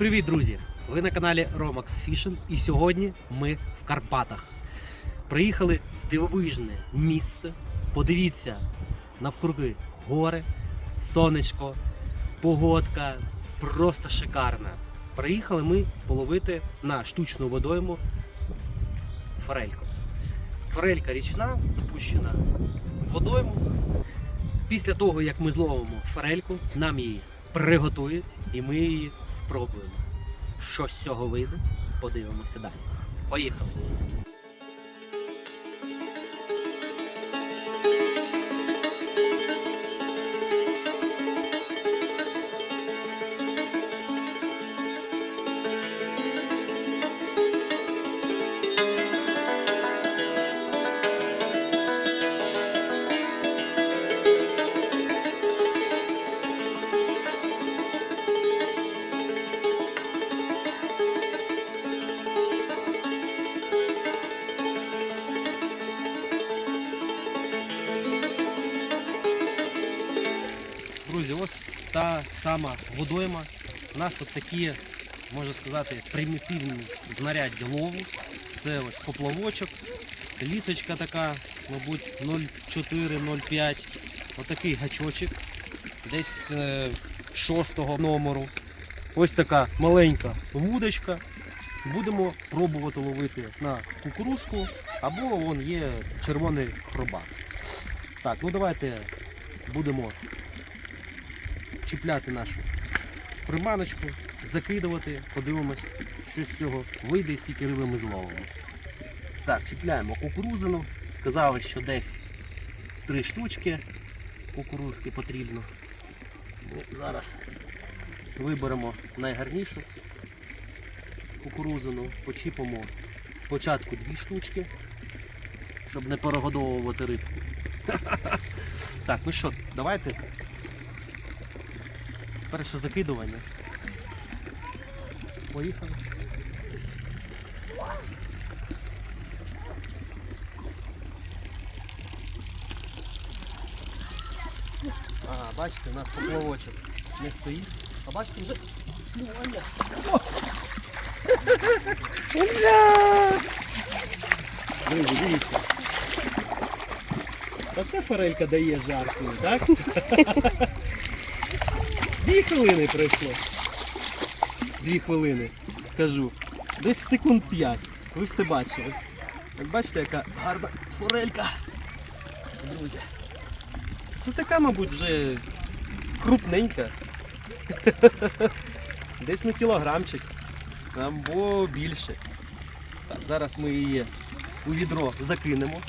Привіт, друзі! Ви на каналі Romax Fishing і сьогодні ми в Карпатах. Приїхали в дивовижне місце. Подивіться навкруги гори, сонечко, погодка просто шикарна. Приїхали ми половити на штучну водойму форельку. Форелька річна, запущена водойму. Після того, як ми зловимо форельку, нам її приготують і ми її спробуємо. Що з цього вийде, подивимося далі. Поїхали! Ось та сама водойма. У нас от такі, можна сказати, примітивні знаряддя лову. Це ось поплавочок, лісочка така, мабуть, 0,4-0,5. Отакий гачочок, десь е, шостого номеру. Ось така маленька вудочка. Будемо пробувати ловити на кукурузку або вон є червоний хробак. Так, ну давайте будемо чіпляти нашу приманочку, закидувати, подивимось, що з цього вийде і скільки риби ми зловимо. Так, чіпляємо кукурузину. Сказали, що десь три штучки кукурузки потрібно. Ну, зараз виберемо найгарнішу кукурузину, почіпимо спочатку дві штучки, щоб не перегодовувати рибку. Так, ну що, давайте Перше закидування. Поїхали. А, бачите, у нас поплавочок не стоїть. А бачите, вже! Уля! Друзі, дивіться. Оце форелька дає жаркою, так? Дві хвилини пройшло. Дві хвилини, кажу. Десь секунд п'ять. Ви все бачили. От бачите, яка гарна форелька. Друзі. Це така, мабуть, вже крупненька. Десь на кілограмчик. Або більше. Так, зараз ми її у відро закинемо.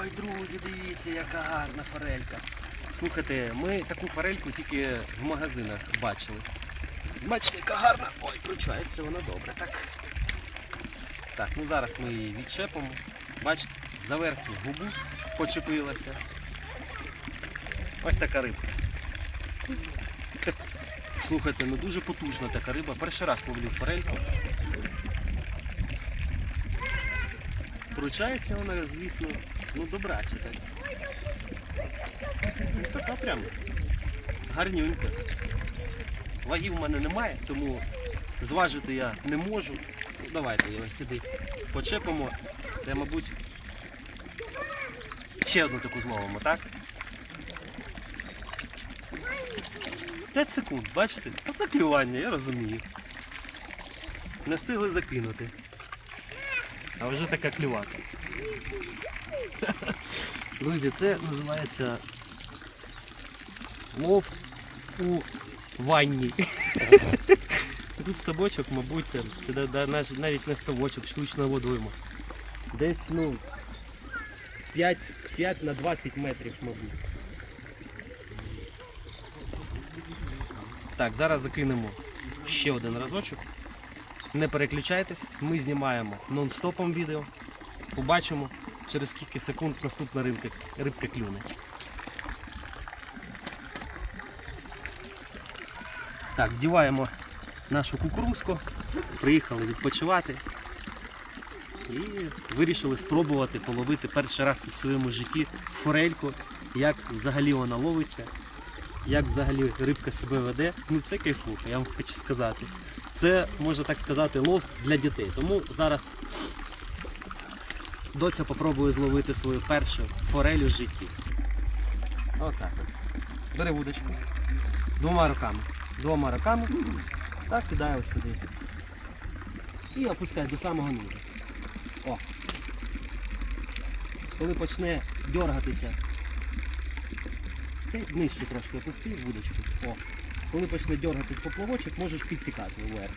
Ой, друзі, дивіться, яка гарна форелька. Слухайте, ми таку форельку тільки в магазинах бачили. Бачите, яка гарна. Ой, кручається вона добре. Так, так ну зараз ми її відчепимо. Бачите, за верхню губу почепилася. Ось така рибка. Слухайте, ну дуже потужна така риба. Перший раз ловлю форельку. Вручається вона, звісно, ну добраче так. Ну, така прям гарнюнька. Ваги в мене немає, тому зважити я не можу. Ну, давайте його сюди почепимо. Та, мабуть, ще одну таку зловимо, так? 5 секунд, бачите? Оце клювання, я розумію. Не встигли закинути. А вже така клювака. Друзі, це називається лов у ванні. Тут ставочок, мабуть, це навіть не ставочок, штучна водойма. Десь, ну, 5, 5 на 20 метрів, мабуть. Так, зараз закинемо ще один разочок. Не переключайтесь, ми знімаємо нон-стопом відео. Побачимо, через скільки секунд наступна рибка, рибка клюне. Так, вдіваємо нашу кукурузку, приїхали відпочивати. І вирішили спробувати половити перший раз у своєму житті форельку, як взагалі вона ловиться, як взагалі рибка себе веде. Ну це кайфуха, я вам хочу сказати. Це, можна так сказати, лов для дітей. Тому зараз доця попробує зловити свою першу форель у житті. Отак. от. Бери вудочку. Двома руками. Двома руками. Так, кидає ось сюди. І опускай до самого низу. О. Коли почне дергатися. Це нижче трошки опусти вудочку. О. Коли почне дергатись поплавочок, можеш підсікати вверх.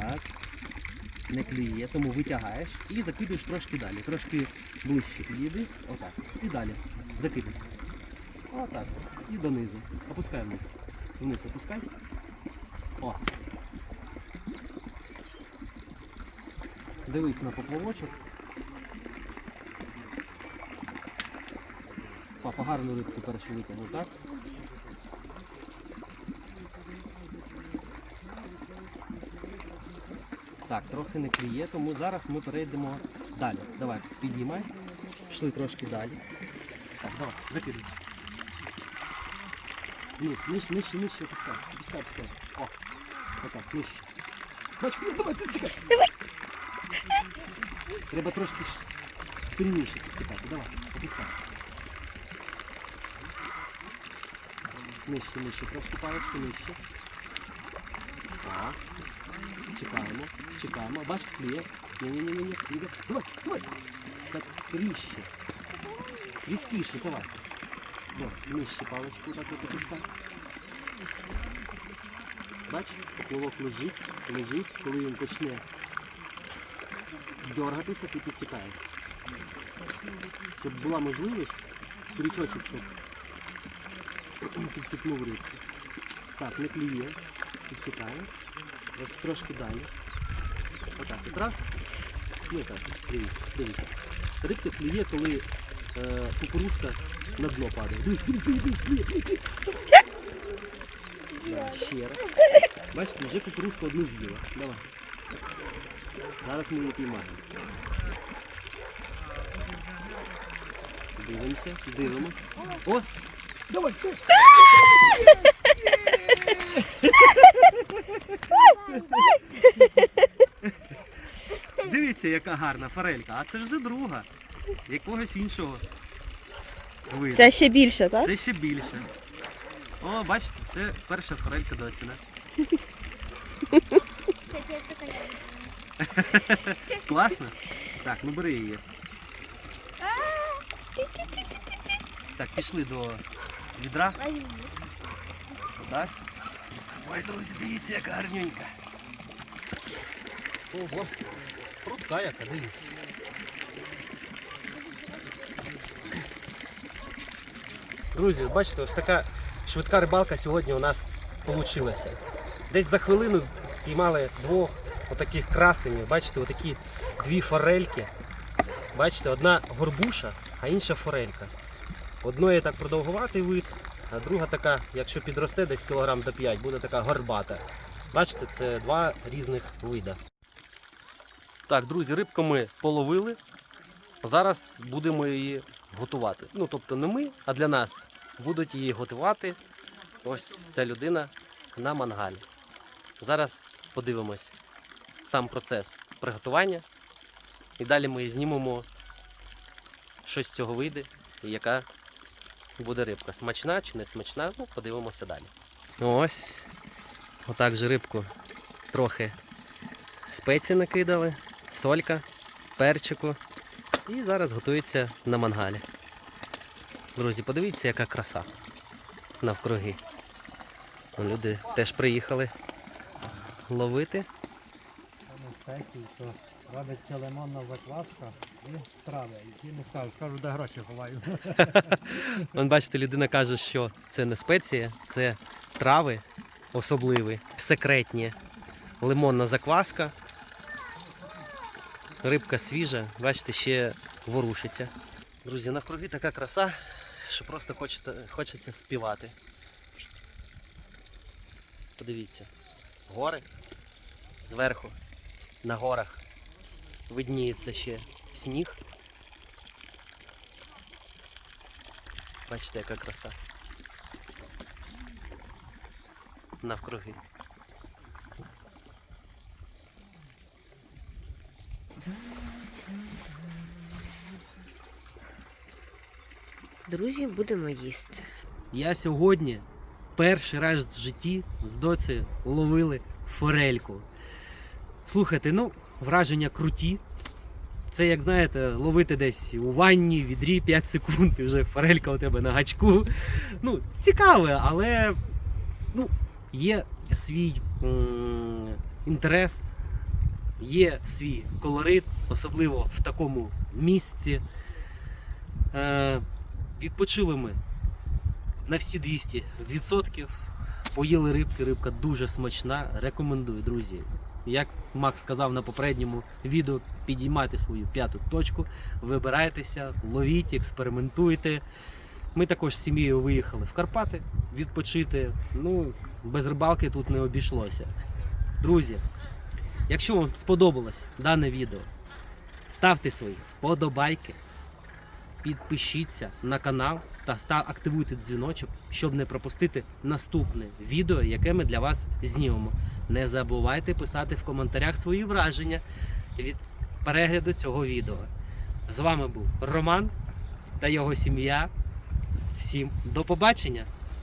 Так. Не клює, тому витягаєш і закидуєш трошки далі. Трошки ближче підійди. Отак. І далі. Закидай. Отак. І донизу. Опускай вниз. Вниз опускай. О. Дивись на поплавочок. Папа гарну рибку першу так? Так, трохи не клює, тому зараз ми перейдемо далі. Давай, піднімай. Пішли трошки далі. Так, давай, закидай. Низ, нижче, нижче, нижче, опускай. Опускай, опускай. О, отак, нижче. Бачку, ну давай, підсікай. Давай. Треба трошки ж сильніше підсікати. Давай, опускай. Нижче, нижче, трошки паличку, нижче. Чекаємо, чекаємо. Бач, клює. Ні-ні-ні-ні, клює. Давай, давай. Так, ріжче. Різкіше, давай. Ось, нижче паличку так от опускай. Бач, поплавок лежить, лежить, коли він почне дергатися, ти підсікаєш. Щоб була можливість, крючочок, щоб підсікнув рибку. Так, не клює, підсікає. Ось трошки далі. Отак, от раз. Ну так, дивіться. Рибка клює, коли е, кукурузка на дно падає. Дивись, дивись, дивись, дивись, клює, клює, клює. Ще раз. Бачите, вже кукурузку одну з'їла. Давай. Зараз ми її піймаємо. Дивимося, дивимось. О! Давай! Дивіться, яка гарна форелька, а це вже друга. Якогось іншого виду. Це ще більше, так? Це ще більше. О, бачите, це перша форелька доціна. Класно? Так, ну бери її. Так, пішли до відра. Так. Ой, друзі, дивіться, яка гарненька. Ого, прутка яка, дивись. Друзі, бачите, ось така швидка рибалка сьогодні у нас вийшла. Десь за хвилину піймали двох отаких красенів. Бачите, отакі дві форельки. Бачите, одна горбуша, а інша форелька. Одної так продовгуватий вид, а друга така, якщо підросте десь кілограм до 5, буде така горбата. Бачите, це два різних вида. Так, друзі, рибку ми половили. Зараз будемо її готувати. Ну, тобто не ми, а для нас будуть її готувати. Ось ця людина на мангалі. Зараз подивимось сам процес приготування. І далі ми знімемо, що з цього вийде і яка буде рибка. Смачна чи не смачна, ну подивимося далі. Ось, отак же рибку трохи спеції накидали, солька, перчику. І зараз готується на мангалі. Друзі, подивіться, яка краса навкруги. Ну, Люди теж приїхали ловити. Спеції, робиться лимонна закваска і трави. І не скажуть, кажу, де гроші ховаю. Вон, бачите, людина каже, що це не спеція, це трави особливі, секретні. Лимонна закваска. Рибка свіжа, бачите, ще ворушиться. Друзі, навкруги така краса, що просто хочете, хочеться співати. Подивіться. гори. Зверху на горах видніється ще сніг. Бачите, яка краса. Навкруги. Друзі, будемо їсти. Я сьогодні перший раз в житті з доці ловили форельку. Слухайте, ну, враження круті. Це, як знаєте, ловити десь у ванні, відрі 5 секунд, і вже форелька у тебе на гачку. Ну, цікаве, але ну, є свій інтерес, є свій колорит, особливо в такому місці. Е- відпочили ми на всі 200%. Поїли рибки, рибка дуже смачна. Рекомендую, друзі. Як Макс сказав на попередньому відео, підіймайте свою п'яту точку, вибирайтеся, ловіть, експериментуйте. Ми також з сім'єю виїхали в Карпати відпочити. Ну, без рибалки тут не обійшлося. Друзі, якщо вам сподобалось дане відео, ставте свої вподобайки, підпишіться на канал та активуйте дзвіночок, щоб не пропустити наступне відео, яке ми для вас знімемо. Не забувайте писати в коментарях свої враження від перегляду цього відео. З вами був Роман та його сім'я. Всім до побачення!